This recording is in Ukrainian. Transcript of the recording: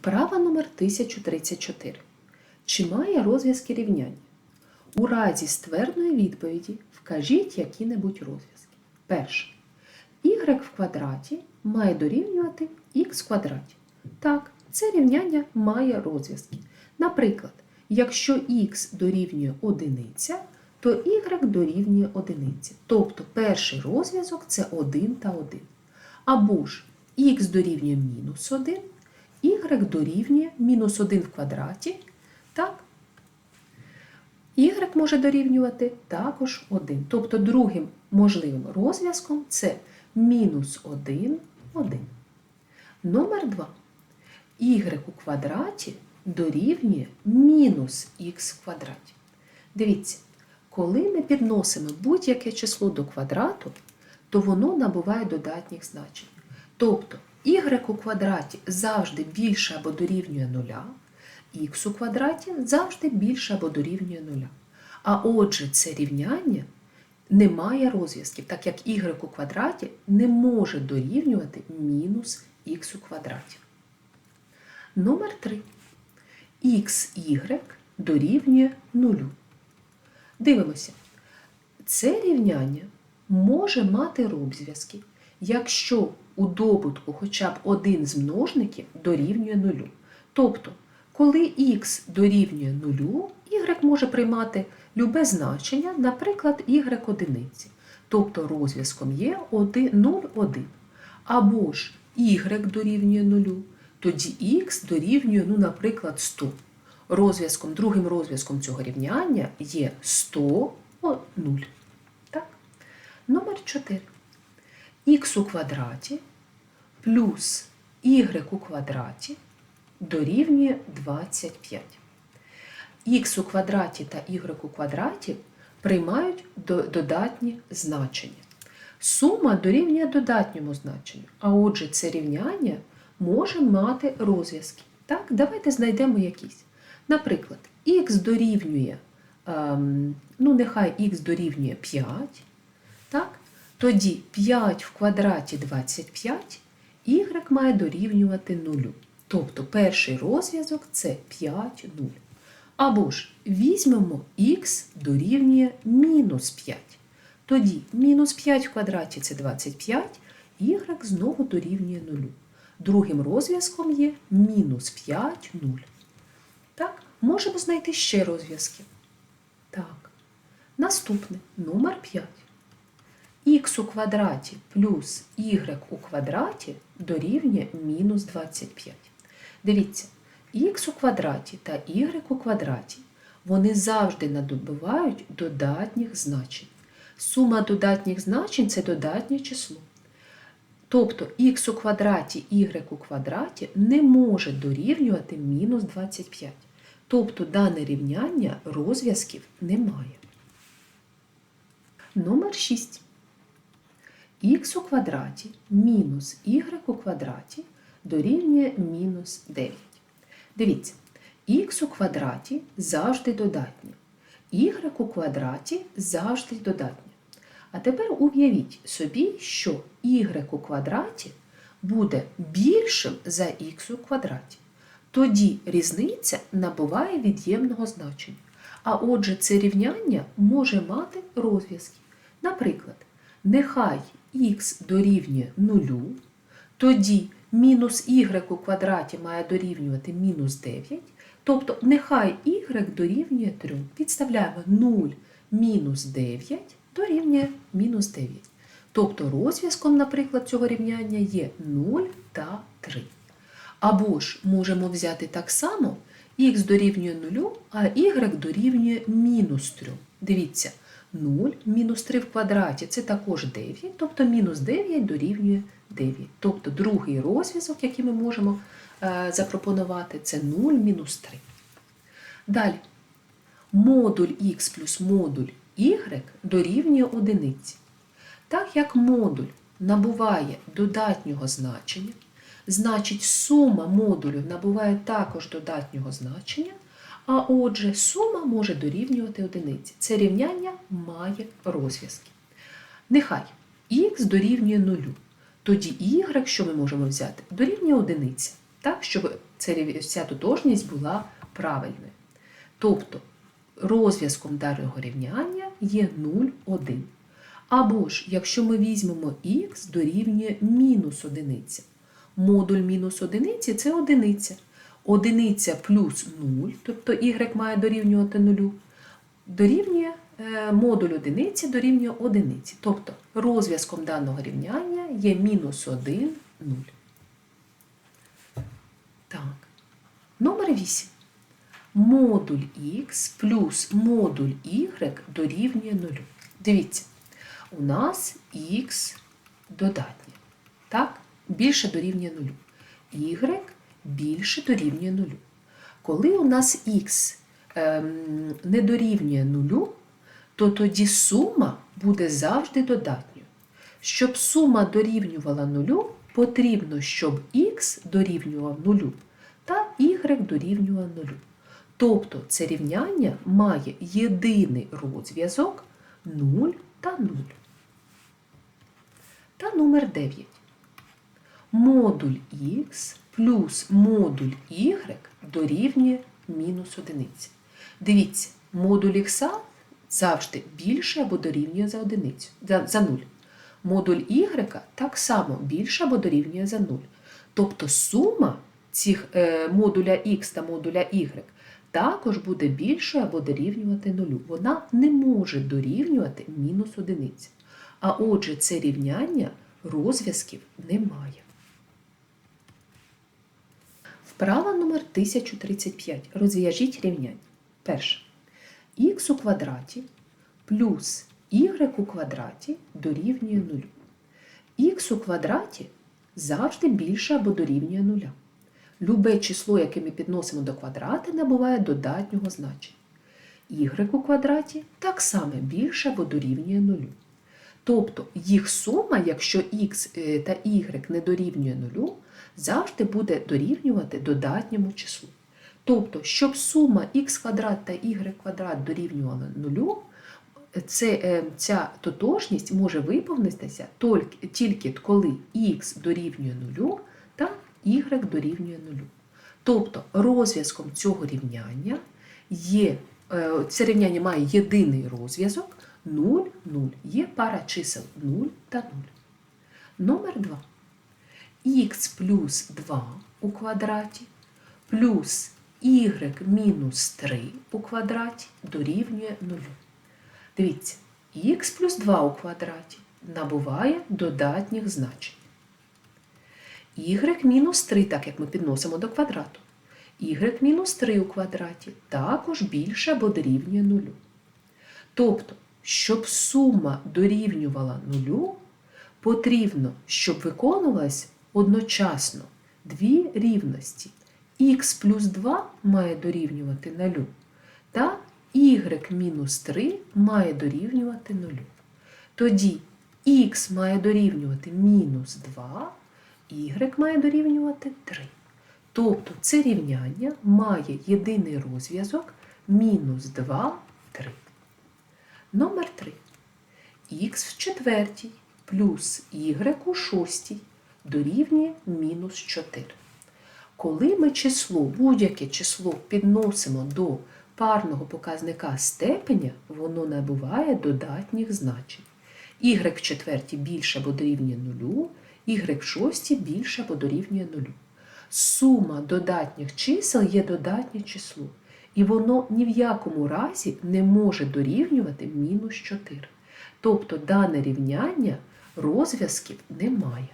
Вправа номер 1034. Чи має розв'язки рівняння? У разі ствердної відповіді вкажіть які-небудь розв'язки. Перше. y в квадраті має дорівнювати х в квадраті. Так, це рівняння має розв'язки. Наприклад, якщо х дорівнює одиниця, то y дорівнює одиниці. Тобто перший розв'язок це 1 та 1. Або ж х дорівнює мінус 1, y дорівнює мінус 1 в квадраті. Так? Y може дорівнювати також 1. Тобто другим можливим розв'язком це мінус 1, 1. Номер 2. Y у квадраті дорівнює мінус х в квадраті. Дивіться, коли ми підносимо будь-яке число до квадрату, то воно набуває додатніх значень. Тобто y у квадраті завжди більше або дорівнює нуля, х у квадраті завжди більше або дорівнює нуля. А отже, це рівняння не має розв'язків, так як y у квадраті не може дорівнювати мінус х у квадраті. Номер 3. xy дорівнює нулю. Дивимося. Це рівняння може мати розв'язки, якщо у добутку хоча б один з множників дорівнює нулю. Тобто, коли х дорівнює нулю, y може приймати любе значення, наприклад, y одиниці. Тобто розв'язком є 0, 1. Або ж y дорівнює нулю, тоді х дорівнює, ну, наприклад, 100. Розв'язком, другим розв'язком цього рівняння є 100 0. Так? Номер 4. х у квадраті плюс y у квадраті дорівнює 25. х у квадраті та y у квадраті приймають до- додатні значення. Сума дорівнює додатньому значенню, а отже, це рівняння може мати розв'язки. Так, давайте знайдемо якісь. Наприклад, х дорівнює, ем, ну нехай х дорівнює 5, так? тоді 5 в квадраті 25, y має дорівнювати 0. Тобто перший розв'язок це 5, 0. Або ж візьмемо х дорівнює мінус 5. Тоді мінус 5 в квадраті це 25, y знову дорівнює 0. Другим розв'язком є мінус 5, 0. Так, можемо знайти ще розв'язки. Так. Наступне номер 5. Х у квадраті плюс y у квадраті дорівнює мінус 25. Дивіться, х у квадраті та y у квадраті вони завжди надобувають додатніх значень. Сума додатніх значень це додатнє число. Тобто х у квадраті y у квадраті не може дорівнювати мінус 25. Тобто дане рівняння розв'язків немає. Номер 6. Х у квадраті мінус y у квадраті дорівнює мінус 9. Дивіться, х у квадраті завжди додатнє, y у квадраті завжди додатнє. А тепер уявіть собі, що y у квадраті буде більшим за х у квадраті. Тоді різниця набуває від'ємного значення. А отже, це рівняння може мати розв'язки. Наприклад, нехай х дорівнює 0, тоді мінус y у квадраті має дорівнювати мінус 9, тобто нехай y дорівнює 3. Підставляємо 0 мінус 9 дорівнює мінус 9. Тобто розв'язком, наприклад, цього рівняння є 0 та 3. Або ж можемо взяти так само х дорівнює 0, а y дорівнює мінус 3. Дивіться, 0 мінус 3 в квадраті це також 9, тобто мінус 9 дорівнює 9. Тобто другий розв'язок, який ми можемо е, запропонувати, це 0 мінус 3. Далі, модуль х плюс модуль y дорівнює одиниці. Так як модуль набуває додатнього значення, значить сума модулів набуває також додатнього значення, а отже, сума може дорівнювати одиниці. Це рівняння має розв'язки. Нехай х дорівнює нулю. Тоді y, що ми можемо взяти, дорівнює одиниці. Так, щоб ця тотожність була правильною. Тобто розв'язком даного рівняння є 0, 1. Або ж, якщо ми візьмемо х дорівнює мінус одиниця. Модуль мінус одиниці це одиниця. Одиниця плюс 0, тобто y має дорівнювати 0, дорівнює е, модуль одиниці дорівнює одиниці. Тобто розв'язком даного рівняння є мінус 1, 0. Так. Номер 8. Модуль х плюс модуль y дорівнює 0. Дивіться, у нас х додатнє. Так? Більше дорівнює 0. y більше дорівнює 0. Коли у нас х ем, не дорівнює 0, то тоді сума буде завжди додатньою. Щоб сума дорівнювала 0, потрібно, щоб х дорівнював 0 та y дорівнював 0. Тобто це рівняння має єдиний розв'язок 0 та 0. Та номер 9. Модуль х плюс модуль y дорівнює мінус 1. Дивіться, модуль х завжди більше або дорівнює за одиницю, за, за 0. Модуль y так само більше або дорівнює за 0. Тобто сума цих е, модуля х та модуля y також буде більшою або дорівнювати 0. Вона не може дорівнювати мінус 1. А отже, це рівняння розв'язків немає. Вправа номер 1035. Розв'яжіть рівняння. Перше. х у квадраті плюс y у квадраті дорівнює 0. х у квадраті завжди більше або дорівнює 0. Любе число, яке ми підносимо до квадрата, набуває додатнього значення. y у квадраті так само більше або дорівнює 0. Тобто їх сума, якщо x е, та y не дорівнює 0, завжди буде дорівнювати додатньому числу. Тобто, щоб сума х квадрат та y квадрат дорівнювала 0, це, е, ця тотожність може виповнитися тільки, коли х дорівнює 0 та y дорівнює 0. Тобто розв'язком цього рівняння є, е, це рівняння має єдиний розв'язок 0, 0. Є пара чисел 0 та 0. Номер 2. Х плюс 2 у квадраті плюс y мінус 3 у квадраті дорівнює 0. Дивіться, х плюс 2 у квадраті набуває додатніх значень. y мінус 3, так як ми підносимо до квадрату. y мінус 3 у квадраті також більше або дорівнює 0. Тобто, щоб сума дорівнювала 0, потрібно, щоб виконувалось одночасно дві рівності. х плюс 2 має дорівнювати 0, та y мінус 3 має дорівнювати 0. Тоді х має дорівнювати мінус 2, y має дорівнювати 3. Тобто це рівняння має єдиний розв'язок мінус 2, 3. Номер 3. х в четвертій плюс y у шостій дорівнює мінус 4. Коли ми число, будь-яке число підносимо до парного показника степеня, воно набуває додатніх значень. y в четвертій більше або дорівнює 0, y в шостій більше або дорівнює 0. Сума додатніх чисел є додатнє число, і воно ні в якому разі не може дорівнювати мінус 4. Тобто дане рівняння розв'язків немає.